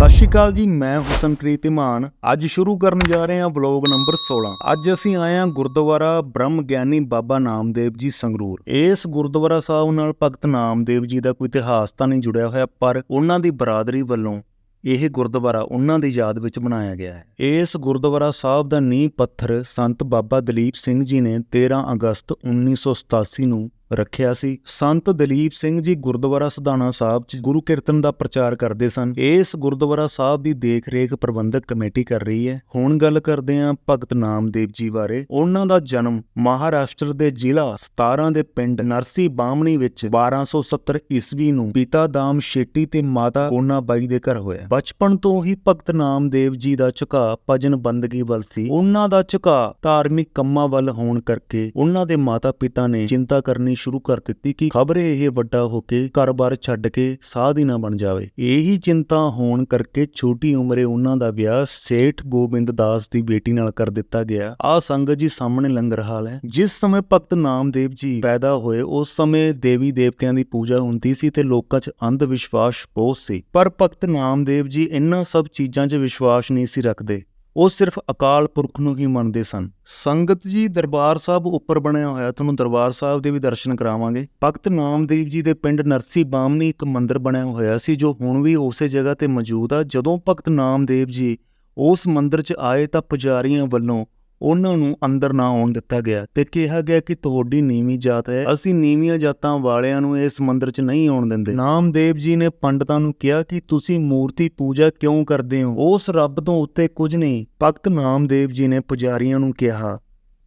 ਸਤਿ ਸ਼੍ਰੀ ਅਕਾਲ ਜੀ, ਮੈਂ ਹੁਸਨਪ੍ਰੀਤ ਇਮਾਨ ਅੱਜ ਸ਼ੁਰੂ ਕਰਨ ਜਾ ਰਹੇ ਹਾਂ ਵਲੌਗ ਨੰਬਰ 16 ਅੱਜ ਅਸੀਂ ਆਏ ਹਾਂ ਗੁਰਦੁਆਰਾ ਬ੍ਰਹਮ ਗਿਆਨੀ ਬਾਬਾ ਨਾਮਦੇਵ ਜੀ ਸੰਗਰੂਰ। ਇਸ ਗੁਰਦੁਆਰਾ ਸਾਹਿਬ ਨਾਲ ਭਗਤ ਨਾਮਦੇਵ ਜੀ ਦਾ ਕੋਈ ਇਤਿਹਾਸ ਤਾਂ ਨਹੀਂ ਜੁੜਿਆ ਹੋਇਆ, ਪਰ ਉਹਨਾਂ ਦੀ ਬਰਾਦਰੀ ਵੱਲੋਂ ਇਹ ਗੁਰਦੁਆਰਾ ਉਹਨਾਂ ਦੀ ਯਾਦ ਵਿੱਚ ਬਣਾਇਆ ਗਿਆ ਹੈ। ਇਸ ਗੁਰਦੁਆਰਾ ਸਾਹਿਬ ਦਾ ਨੀਂਹ ਪੱਥਰ ਸੰਤ ਬਾਬਾ ਦਲੀਪ ਸਿੰਘ ਜੀ ਨੇ 13 ਅਗਸਤ 1987 ਨੂੰ ਰੱਖਿਆ ਸੀ। ਸੰਤ ਦਲੀਪ ਸਿੰਘ ਜੀ ਗੁਰਦੁਆਰਾ ਸਦਾਣਾ ਸਾਹਿਬ 'ਚ ਗੁਰੂ ਕੀਰਤਨ ਦਾ ਪ੍ਰਚਾਰ ਕਰਦੇ ਸਨ। ਇਸ ਗੁਰਦੁਆਰਾ ਸਾਹਿਬ ਦੀ ਦੇਖ-ਰੇਖ ਪ੍ਰਬੰਧਕ ਕਮੇਟੀ ਕਰ ਰਹੀ ਹੈ। ਹੁਣ ਗੱਲ ਕਰਦੇ ਹਾਂ ਭਗਤ ਨਾਮਦੇਵ ਜੀ ਬਾਰੇ। ਉਹਨਾਂ ਦਾ ਜਨਮ ਮਹਾਰਾਸ਼ਟਰ ਦੇ ਜ਼ਿਲ੍ਹਾ 17 ਦੇ ਪਿੰਡ ਨਰਸੀ ਬਾਮਣੀ ਵਿੱਚ 1270 ਈਸਵੀ ਨੂੰ ਪਿਤਾ ਦਾਮ ਸ਼ੇਟੀ ਤੇ ਮਾਤਾ ਕੋਨਾਬਾਈ ਦੇ ਘਰ ਹੋਇਆ। ਬਚਪਨ ਤੋਂ ਹੀ ਭਗਤ ਨਾਮਦੇਵ ਜੀ ਦਾ ਝੁਕਾਅ ਭਜਨ ਬੰਦਗੀ ਵੱਲ ਸੀ। ਉਹਨਾਂ ਦਾ ਝੁਕਾਅ ਧਾਰਮਿਕ ਕੰਮਾਂ ਵੱਲ ਹੋਣ ਕਰਕੇ ਉਹਨਾਂ ਦੇ ਮਾਤਾ-ਪਿਤਾ ਨੇ ਚਿੰਤਾ ਕਰਨੀ ਸ਼ੁਰੂ ਕਰ ਦਿੱਤੀ ਕਿ ਖਬਰੇ ਇਹ ਵੱਡਾ ਹੋ ਕੇ ਘਰ-ਬਾਰ ਛੱਡ ਕੇ ਸਾਧੀ ਨਾ ਬਣ ਜਾਵੇ। ਇਹੀ ਚਿੰਤਾ ਹੋਣ ਕਰਕੇ ਛੋਟੀ ਉਮਰੇ ਉਹਨਾਂ ਦਾ ਵਿਆਹ ਸੇਠ ਗੋਬਿੰਦ ਦਾਸ ਦੀ ਬੇਟੀ ਨਾਲ ਕਰ ਦਿੱਤਾ ਗਿਆ। ਆ ਸੰਗਤ ਜੀ ਸਾਹਮਣੇ ਲੰਗਰ ਹਾਲ ਹੈ। ਜਿਸ ਸਮੇਂ ਭਗਤ ਨਾਮਦੇਵ ਜੀ ਪੈਦਾ ਹੋਏ, ਉਸ ਸਮੇਂ ਦੇਵੀ ਦੇਵਤਿਆਂ ਦੀ ਪੂਜਾ ਹੁੰਦੀ ਸੀ ਤੇ ਲੋਕਾਂ 'ਚ ਅੰਧ ਵਿਸ਼ਵਾਸ ਬਹੁਤ ਸੀ। ਪਰ ਭਗਤ ਨਾਮਦੇਵ ਜੀ ਇਹਨਾਂ ਸਭ ਚੀਜ਼ਾਂ 'ਚ ਵਿਸ਼ਵਾਸ ਨਹੀਂ ਸੀ ਰੱਖਦੇ। ਉਹ ਸਿਰਫ ਅਕਾਲ ਪੁਰਖ ਨੂੰ ਹੀ ਮੰਨਦੇ ਸਨ। ਸੰਗਤ ਜੀ ਦਰਬਾਰ ਸਾਹਿਬ ਉੱਪਰ ਬਣਿਆ ਹੋਇਆ, ਤੁਹਾਨੂੰ ਦਰਬਾਰ ਸਾਹਿਬ ਦੇ ਵੀ ਦਰਸ਼ਨ ਕਰਾਵਾਂਗੇ। ਭਗਤ ਨਾਮਦੇਵ ਜੀ ਦੇ ਪਿੰਡ ਨਰਸੀ ਬਾਮਨੀ ਇੱਕ ਮੰਦਿਰ ਬਣਿਆ ਹੋਇਆ ਸੀ, ਜੋ ਹੁਣ ਵੀ ਉਸੇ ਜਗ੍ਹਾ ਤੇ ਮੌਜੂਦ ਆ। ਜਦੋਂ ਭਗਤ ਨਾਮਦੇਵ ਜੀ ਉਸ ਮੰਦਿਰ 'ਚ ਆਏ ਤਾਂ ਪੁਜਾਰੀਆਂ ਵੱਲੋਂ ਉਹਨਾਂ ਨੂੰ ਅੰਦਰ ਨਾ ਆਉਣ ਦਿੱਤਾ ਗਿਆ ਤੇ ਕਿਹਾ ਗਿਆ ਕਿ ਤੁਹਾਡੀ ਨੀਵੀਂ ਜਾਤ ਹੈ। ਅਸੀਂ ਨੀਵੀਆਂ ਜਾਤਾਂ ਵਾਲਿਆਂ ਨੂੰ ਇਸ ਮੰਦਿਰ 'ਚ ਨਹੀਂ ਆਉਣ ਦਿੰਦੇ। ਨਾਮਦੇਵ ਜੀ ਨੇ ਪੰਡਤਾਂ ਨੂੰ ਕਿਹਾ ਕਿ ਤੁਸੀਂ ਮੂਰਤੀ ਪੂਜਾ ਕਿਉਂ ਕਰਦੇ ਹੋ? ਉਸ ਰੱਬ ਤੋਂ ਉੱਤੇ ਕੁਝ ਨਹੀਂ, ਭਗਤ ਨਾਮਦੇਵ ਜੀ ਨੇ ਪੁਜਾਰੀਆਂ ਨੂੰ ਕਿਹਾ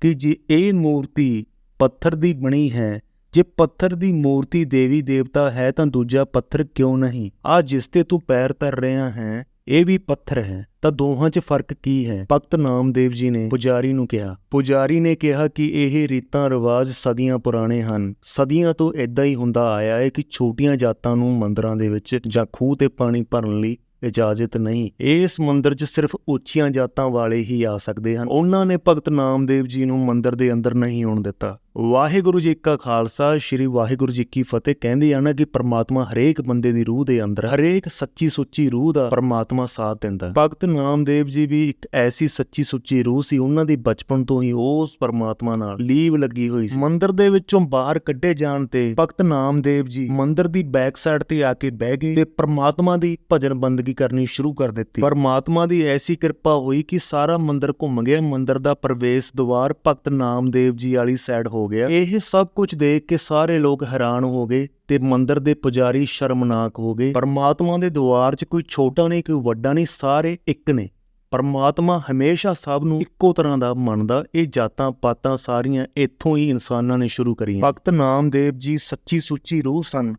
ਕਿ ਜੇ ਇਹ ਮੂਰਤੀ ਪੱਥਰ ਦੀ ਬਣੀ ਹੈ, ਜੇ ਪੱਥਰ ਦੀ ਮੂਰਤੀ ਦੇਵੀ ਦੇਵਤਾ ਹੈ ਤਾਂ ਦੂਜਾ ਪੱਥਰ ਕਿਉਂ ਨਹੀਂ? ਆ ਜਿਸ ਤੇ ਤੂੰ ਪੈਰ ਧਰ ਰਿਹਾ ਹੈ ਇਹ ਵੀ ਪੱਥਰ ਹੈ, ਤਾਂ ਦੋਹਾਂ 'ਚ ਫ਼ਰਕ ਕੀ ਹੈ? ਭਗਤ ਨਾਮਦੇਵ ਜੀ ਨੇ ਪੁਜਾਰੀ ਨੂੰ ਕਿਹਾ, ਪੁਜਾਰੀ ਨੇ ਕਿਹਾ ਕਿ ਇਹ ਰੀਤਾਂ ਰਿਵਾਜ ਸਦੀਆਂ ਪੁਰਾਣੇ ਹਨ। ਸਦੀਆਂ ਤੋਂ ਇਦਾਂ ਹੀ ਹੁੰਦਾ ਆਇਆ ਹੈ ਕਿ ਛੋਟੀਆਂ ਜਾਤਾਂ ਨੂੰ ਮੰਦਰਾਂ ਦੇ ਵਿੱਚ ਜਾਂ ਖੂਹ ਤੇ ਪਾਣੀ ਭਰਨ ਲਈ ਇਜਾਜ਼ਤ ਨਹੀਂ। ਇਸ ਮੰਦਿਰ 'ਚ ਸਿਰਫ ਉੱਚੀਆਂ ਜਾਤਾਂ ਵਾਲੇ ਹੀ ਆ ਸਕਦੇ ਹਨ। ਉਹਨਾਂ ਨੇ ਭਗਤ ਨਾਮਦੇਵ ਜੀ ਨੂੰ ਮੰਦਿਰ ਦੇ ਅੰਦਰ ਨਹੀਂ ਆਉਣ ਦਿੱਤਾ। ਵਾਹਿਗੁਰੂ ਜੀ ਕਾ ਖਾਲਸਾ, ਸ੍ਰੀ ਵਾਹਿਗੁਰੂ ਜੀ ਕੀ ਫਤਿਹ। ਕਹਿੰਦੇ ਆ ਨਾ ਕਿ ਪ੍ਰਮਾਤਮਾ ਹਰੇਕ ਬੰਦੇ ਦੀ ਰੂਹ ਦੇ ਅੰਦਰ ਹਰੇਕ ਸੱਚੀ ਸੁੱਚੀ ਰੂਹ ਦਾ ਪ੍ਰਮਾਤਮਾ ਸਾਥ ਦਿੰਦਾ ਭਗਤ ਨਾਮਦੇਵ ਜੀ ਵੀ ਇੱਕ ਐਸੀ ਸੱਚੀ ਸੁੱਚੀ ਰੂਹ ਸੀ। ਉਹਨਾਂ ਦੀ ਬਚਪਨ ਤੋਂ ਹੀ ਉਸ ਪ੍ਰਮਾਤਮਾ ਨਾਲ ਲੀਵ ਲੱਗੀ ਹੋਈ ਸੀ। ਮੰਦਿਰ ਦੇ ਵਿੱਚੋਂ ਬਾਹਰ ਕੱਢੇ ਜਾਣ ਤੇ ਭਗਤ ਨਾਮਦੇਵ ਜੀ ਮੰਦਿਰ ਦੀ ਬੈਕ ਸਾਈਡ ਤੇ ਆ ਕੇ ਬਹਿ ਗਏ ਤੇ ਪ੍ਰਮਾਤਮਾ ਦੀ ਭਜਨ ਬੰਦਗੀ ਕਰਨੀ ਸ਼ੁਰੂ ਕਰ ਦਿੱਤੀ। ਪ੍ਰਮਾਤਮਾ ਦੀ ਐਸੀ ਕਿਰਪਾ ਹੋਈ ਕਿ ਸਾਰਾ ਮੰਦਿਰ ਘੁੰਮ ਗਿਆ। ਮੰਦਿਰ ਦਾ ਪ੍ਰਵੇਸ਼ ਦੁਆਰ ਭਗਤ ਨਾਮਦੇਵ ਜੀ ਵਾਲੀ ਸਾਈਡ ਹੋ ਗਿਆ। ਇਹ ਸਭ ਕੁਝ ਦੇਖ ਕੇ ਸਾਰੇ ਲੋਕ ਹੈਰਾਨ ਹੋ ਗਏ ਤੇ ਮੰਦਰ ਦੇ ਪੁਜਾਰੀ ਸ਼ਰਮਨਾਕ ਹੋ ਗਏ। ਪਰਮਾਤਮਾ ਦੇ ਦੁਆਰ 'ਚ ਕੋਈ ਛੋਟਾ ਨਹੀਂ, ਕੋਈ ਵੱਡਾ ਨਹੀਂ, ਸਾਰੇ ਇੱਕ ਨੇ। ਪਰਮਾਤਮਾ ਹਮੇਸ਼ਾ ਸਭ ਨੂੰ ਇੱਕੋ ਤਰ੍ਹਾਂ ਦਾ ਮੰਨਦਾ। ਇਹ ਜਾਤਾਂ ਪਾਤਾਂ ਸਾਰੀਆਂ ਇੱਥੋਂ ਹੀ ਇਨਸਾਨਾਂ ਨੇ ਸ਼ੁਰੂ ਕਰੀਆਂ। ਭਗਤ ਨਾਮਦੇਵ ਜੀ ਸੱਚੀ ਸੁੱਚੀ ਰੂਹ ਸਨ।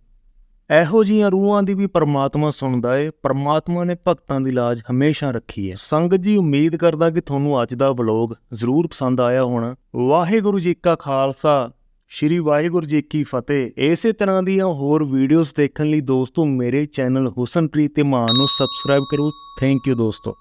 ਇਹੋ ਜੀਆਂ ਰੂਹਾਂ ਦੀ ਵੀ ਪਰਮਾਤਮਾ ਸੁਣਦਾ ਏ। ਪਰਮਾਤਮਾ ਨੇ ਭਗਤਾਂ ਦੀ ਲਾਜ ਹਮੇਸ਼ਾ ਰੱਖੀ ਹੈ ਸੰਗਤ ਜੀ, ਉਮੀਦ ਕਰਦਾ ਕਿ ਤੁਹਾਨੂੰ ਅੱਜ ਦਾ ਵਲੌਗ ਜ਼ਰੂਰ ਪਸੰਦ ਆਇਆ ਹੋਣਾ। ਵਾਹਿਗੁਰੂ ਜੀ ਕਾ ਖਾਲਸਾ, ਸ਼੍ਰੀ ਵਾਹਿਗੁਰੂ ਜੀ ਕੀ ਫਤਿਹ। ਇਸੇ ਤਰ੍ਹਾਂ ਦੀਆਂ ਹੋਰ ਵੀਡੀਓਜ਼ ਦੇਖਣ ਲਈ ਦੋਸਤੋ, ਮੇਰੇ ਚੈਨਲ ਹੁਸਨਪ੍ਰੀਤ ਮਾਨ ਨੂੰ ਸਬਸਕ੍ਰਾਈਬ ਕਰੋ। ਥੈਂਕ ਯੂ ਦੋਸਤੋ।